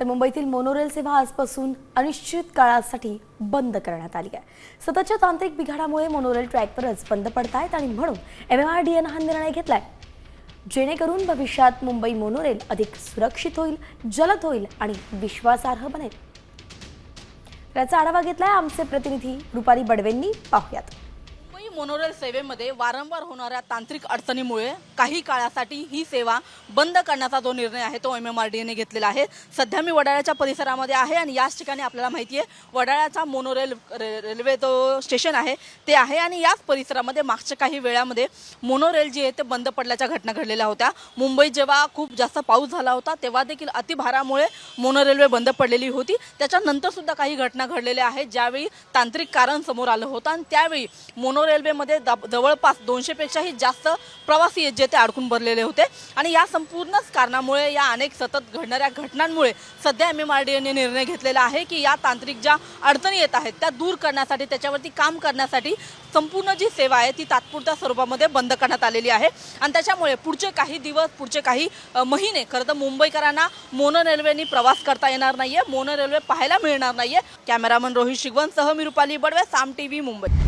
तर मुंबईतील मोनोरेल सेवा आजपासून अनिश्चित काळासाठी बंद करण्यात आली आहे. सततच्या तांत्रिक बिघाडामुळे मोनोरेल ट्रॅकवरच बंद पडतायत आणि म्हणून एम एम आर डी हा निर्णय घेतलाय. जेणेकरून भविष्यात मुंबई मोनोरेल अधिक सुरक्षित होईल जलद होईल आणि विश्वासार्ह बनेल. याचा आढावा घेतलाय आमचे प्रतिनिधी रुपाली बडवेंनी. पाहूयात. मोनोरेल सेवेमध्ये वारंवार होणाऱ्या तांत्रिक अडचणीमुळे काही काळासाठी ही सेवा बंद करण्याचा जो निर्णय आहे तो एम एम आर डी एने घेतलेला आहे. सध्या मी वडाळ्याच्या परिसरामध्ये आहे आणि याच ठिकाणी आपल्याला माहिती आहे वडाळ्याचा मोनोरेल रे- रेल्वे जो स्टेशन आहे ते आहे आणि याच परिसरामध्ये मागच्या काही वेळामध्ये मोनोरेल जी आहे ते बंद पडल्याच्या घटना घडलेल्या होत्या. मुंबईत जेव्हा खूप जास्त पाऊस झाला होता तेव्हा देखील अतिभारामुळे मोनोरेल्वे बंद पडलेली होती. त्याच्यानंतरसुद्धा काही घटना घडलेल्या आहेत ज्यावेळी तांत्रिक कारण समोर आलं होतं आणि त्यावेळी मोनो रेल्वेमध्ये जवळपास दोनशेपेक्षाही जास्त प्रवासी आहेत जे ते अडकून भरलेले होते. आणि या संपूर्णच कारणामुळे या अनेक सतत घडणाऱ्या घटनांमुळे सध्या एम एम आर डी एने निर्णय घेतलेला आहे की या तांत्रिक ज्या अडचणी येत आहेत त्या दूर करण्यासाठी त्याच्यावरती काम करण्यासाठी संपूर्ण जी सेवा आहे ती तात्पुरत्या स्वरूपामध्ये बंद करण्यात आलेली आहे. आणि त्याच्यामुळे पुढचे काही दिवस पुढचे काही महिने खरं तर मुंबईकरांना मोनो रेल्वेनी प्रवास करता येणार नाहीये मोनो रेल्वे पाहायला मिळणार नाहीये. कॅमेरामन रोहित शिगवणसह मी रुपाली बडवे साम टीव्ही मुंबई.